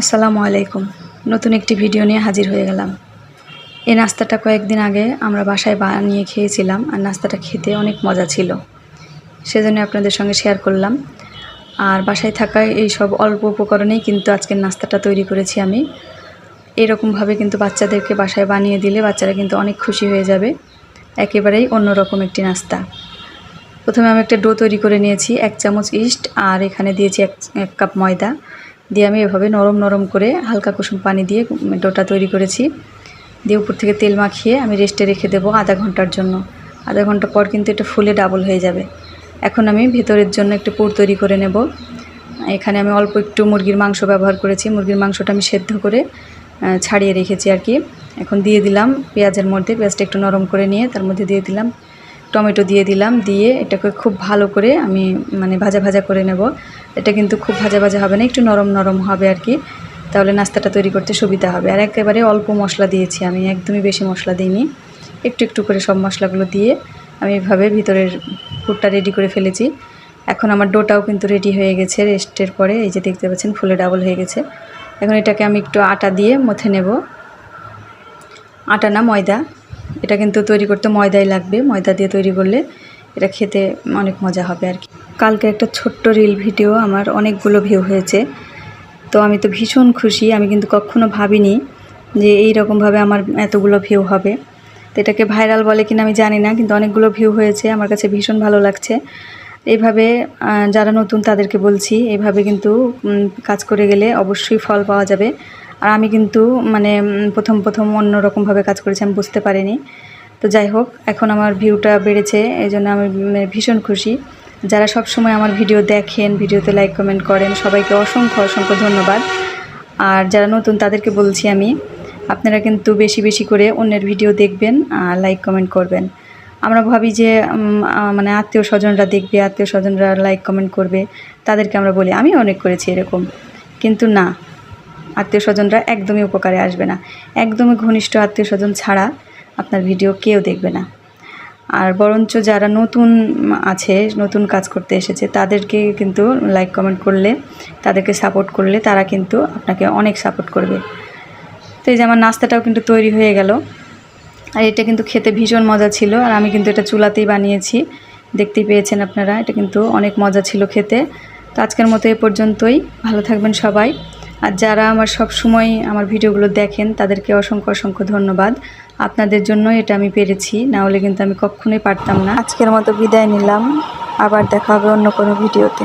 আসসালামু আলাইকুম। নতুন একটি ভিডিও নিয়ে হাজির হয়ে গেলাম। এই নাস্তাটা কয়েকদিন আগে আমরা বাসায় বানিয়ে খেয়েছিলাম আর নাস্তাটা খেতে অনেক মজা ছিল। সেজন্য আপনাদের সঙ্গে শেয়ার করলাম। আর বাসায় থাকা এই সব অল্প উপকরণেই কিন্তু আজকের নাস্তাটা তৈরি করেছি আমি। এরকমভাবে কিন্তু বাচ্চাদেরকে বাসায় বানিয়ে দিলে বাচ্চারা কিন্তু অনেক খুশি হয়ে যাবে। একেবারেই অন্যরকম একটি নাস্তা। প্রথমে আমি একটা ডো তৈরি করে নিয়েছি, এক চামচ ইস্ট, আর এখানে দিয়েছি এক এক কাপ ময়দা। দিয়ে আমি এভাবে নরম নরম করে হালকা কুসুম পানি দিয়ে ডোটা তৈরি করেছি। দিয়ে উপর থেকে তেল মাখিয়ে আমি রেস্টে রেখে দেবো আধা ঘণ্টার জন্য। আধা ঘণ্টা পর কিন্তু এটা ফুলে ডাবল হয়ে যাবে। এখন আমি ভেতরের জন্য একটু পুর তৈরি করে নেব। এখানে আমি অল্প একটু মুরগির মাংস ব্যবহার করেছি। মুরগির মাংসটা আমি সেদ্ধ করে ছাড়িয়ে রেখেছি আর কি। এখন দিয়ে দিলাম পেঁয়াজের মধ্যে, পেঁয়াজটা একটু নরম করে নিয়ে তার মধ্যে দিয়ে দিলাম টমেটো দিয়ে দিলাম। দিয়ে এটাকে খুব ভালো করে আমি মানে ভাজা ভাজা করে নেব। এটা কিন্তু খুব ভাজা ভাজা হবে না, একটু নরম নরম হবে আর কি। তাহলে নাস্তাটা তৈরি করতে সুবিধা হবে। আর একেবারে অল্প মশলা দিয়েছি আমি, একদমই বেশি মশলা দিইনি। একটু একটু করে সব মশলাগুলো দিয়ে আমি এভাবে ভিতরের পুরটা রেডি করে ফেলেছি। এখন আমার ডোটাও কিন্তু রেডি হয়ে গেছে রেস্টের পরে, এই যে দেখতে পাচ্ছেন ফুলে ডাবল হয়ে গেছে। এখন এটাকে আমি একটু আটা দিয়ে মথে নেব। আটা না ময়দা, এটা কিন্তু তৈরি করতে ময়দাই লাগবে, ময়দা দিয়ে তৈরি করলে এটা খেতে অনেক মজা হবে আর কি। কালকে একটা ছোট্ট রিল ভিডিও আমার অনেকগুলো ভিউ হয়েছে। তো আমি তো ভীষণ খুশি, আমি কিন্তু কখনো ভাবিনি যে এই রকমভাবে আমার এতগুলো ভিউ হবে। তো এটাকে ভাইরাল বলে কিনা আমি জানি না, কিন্তু অনেকগুলো ভিউ হয়েছে, আমার কাছে ভীষণ ভালো লাগছে। এইভাবে যারা নতুন তাদেরকে বলছি, এইভাবে কিন্তু কাজ করে গেলে অবশ্যই ফল পাওয়া যাবে। আর আমি কিন্তু মানে প্রথম প্রথম অন্যরকমভাবে কাজ করেছি, আমি বুঝতে পারিনি। তো যাই হোক এখন আমার ভিউটা বেড়েছে এই জন্য আমি উম, ভীষণ খুশি। যারা সব সময় আমার ভিডিও দেখেন ভিডিওতে লাইক কমেন্ট করেন সবাইকে অসংখ্য অসংখ্য ধন্যবাদ। আর যারা নতুন তাদেরকে বলছি আমি আপনারা কিন্তু বেশি বেশি করে অন্যের ভিডিও দেখবেন আর লাইক কমেন্ট করবেন। আমরা ভাবি যে মানে আত্মীয় স্বজনরা দেখবে আত্মীয় স্বজনরা লাইক কমেন্ট করবে তাদেরকে আমরা বলি আমি অনেক করেছি এরকম। কিন্তু না আত্মীয় স্বজনরা একদমই উপকারে আসবে না। একদমই ঘনিষ্ঠ আত্মীয় স্বজন ছাড়া আপনার ভিডিও কেউ দেখবে না। আর বরঞ্চ যারা নতুন আছে, নতুন কাজ করতে এসেছে, তাদেরকে কিন্তু লাইক কমেন্ট করলে, তাদেরকে সাপোর্ট করলে তারা কিন্তু আপনাকে অনেক সাপোর্ট করবে। তো এই যে আমার নাস্তাটাও কিন্তু তৈরি হয়ে গেল। আর এটা কিন্তু খেতে ভীষণ মজা ছিল, আর আমি কিন্তু এটা চুলাতেই বানিয়েছি। দেখতেই পেয়েছেন আপনারা, এটা কিন্তু অনেক মজা ছিল খেতে। তো আজকের মতো এ পর্যন্তই। ভালো থাকবেন সবাই। আর যারা আমার সব সময় আমার ভিডিওগুলো দেখেন, তাদেরকে অসংখ্য অসংখ্য ধন্যবাদ। আপনাদের জন্য এটা আমি পেরেছি, না হলে কিন্তু আমি কখনোই পারতাম না। আজকের মতো বিদায় নিলাম, আবার দেখা হবে অন্য কোনো ভিডিওতে।